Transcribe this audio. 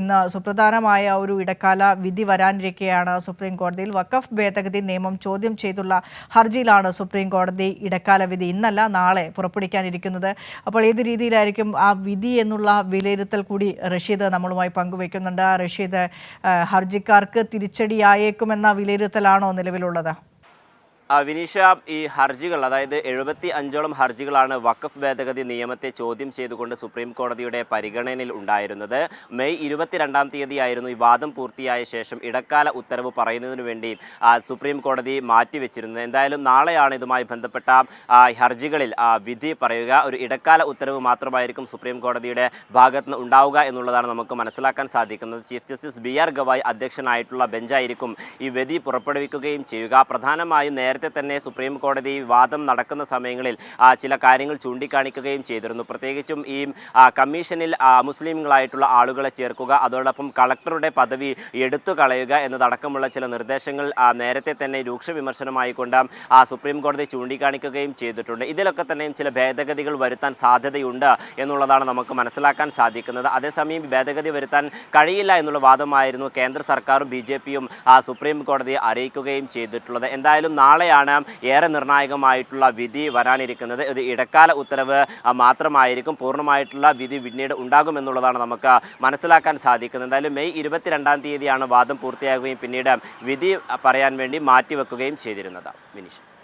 ഇന്ന് സുപ്രധാനമായ ഒരു ഇടക്കാല വിധി വരാനിരിക്കെയാണ് സുപ്രീം കോടതിയിൽ വഖഫ് ഭേദഗതി നിയമം ചോദ്യം ചെയ്തുള്ള ഹർജിയിലാണ് സുപ്രീം കോടതി ഇടക്കാല വിധി ഇന്നല്ല നാളെ പുറപ്പെടുവിക്കാനിരിക്കുന്നത്. അപ്പോൾ ഏത് രീതിയിലായിരിക്കും ആ വിധി എന്നുള്ള വിലയിരുത്തൽ കൂടി റഷീദ് നമ്മളുമായി പങ്കുവയ്ക്കുന്നുണ്ട്. റഷീദ് ഹർജിക്കാർക്ക് തിരിച്ചടിയായേക്കുമെന്ന വിലയിരുത്തലാണോ നിലവിലുള്ളത്? വിനീഷ ഈ ഹർജികൾ അതായത് എഴുപത്തി അഞ്ചോളം ഹർജികളാണ് വഖഫ് ഭേദഗതി നിയമത്തെ ചോദ്യം ചെയ്തുകൊണ്ട് സുപ്രീം കോടതിയുടെ പരിഗണനയിൽ ഉണ്ടായിരുന്നത്. മെയ് ഇരുപത്തിരണ്ടാം തീയതിയായിരുന്നു ഈ വാദം പൂർത്തിയായ ശേഷം ഇടക്കാല ഉത്തരവ് പറയുന്നതിന് വേണ്ടി സുപ്രീം കോടതി മാറ്റിവെച്ചിരുന്നത്. എന്തായാലും നാളെയാണ് ഇതുമായി ബന്ധപ്പെട്ട ഹർജികളിൽ വിധി പറയുക. ഒരു ഇടക്കാല ഉത്തരവ് മാത്രമായിരിക്കും സുപ്രീം കോടതിയുടെ ഭാഗത്ത് നിന്ന് ഉണ്ടാവുക എന്നുള്ളതാണ് നമുക്ക് മനസ്സിലാക്കാൻ സാധിക്കുന്നത്. Chief justice B R Gavai അധ്യക്ഷനായിട്ടുള്ള ബെഞ്ചായിരിക്കും ഈ വിധി പുറപ്പെടുവിക്കുകയും ചെയ്യുക. പ്രധാനമായും നേരത്തെ തന്നെ സുപ്രീം കോടതി വാദം നടക്കുന്ന സമയങ്ങളിൽ ചില കാര്യങ്ങൾ ചൂണ്ടിക്കാണിക്കുകയും ചെയ്തിരുന്നു. പ്രത്യേകിച്ചും ഈ കമ്മീഷനിൽ മുസ്ലിംകളായിട്ടുള്ള ആളുകളെ ചേർക്കുക അതോടൊപ്പം കളക്ടറുടെ പദവി എടുത്തു കളയുക എന്നതടക്കമുള്ള ചില നിർദ്ദേശങ്ങൾ നേരത്തെ തന്നെ രൂക്ഷ വിമർശനമായിക്കൊണ്ട് സുപ്രീം കോടതി ചൂണ്ടിക്കാണിക്കുകയും ചെയ്തിട്ടുണ്ട്. ഇതിലൊക്കെ തന്നെയും ചില ഭേദഗതികൾ വരുത്താൻ സാധ്യതയുണ്ട് എന്നുള്ളതാണ് നമുക്ക് മനസ്സിലാക്കാൻ സാധിക്കുന്നത്. അതേസമയം ഭേദഗതി വരുത്താൻ കഴിയില്ല എന്നുള്ള വാദമായിരുന്നു കേന്ദ്ര സർക്കാരും ബി സുപ്രീം കോടതിയെ അറിയിക്കുകയും ചെയ്തിട്ടുള്ളത്. എന്തായാലും നാളെയാണ് ഏറെ നിർണായകമായിട്ടുള്ള വിധി വരാനിരിക്കുന്നത്. ഇത് ഇടക്കാല ഉത്തരവ് മാത്രമായിരിക്കും. പൂർണമായിട്ടുള്ള വിധി പിന്നീട് ഉണ്ടാകുമെന്നുള്ളതാണ് നമുക്ക് മനസ്സിലാക്കാൻ സാധിക്കുന്നത്. എന്തായാലും മെയ് ഇരുപത്തിരണ്ടാം തീയതിയാണ് വാദം പൂർത്തിയാകുകയും പിന്നീട് വിധി പറയാൻ വേണ്ടി മാറ്റിവെക്കുകയും ചെയ്തിരുന്നത്. വിനീഷ്.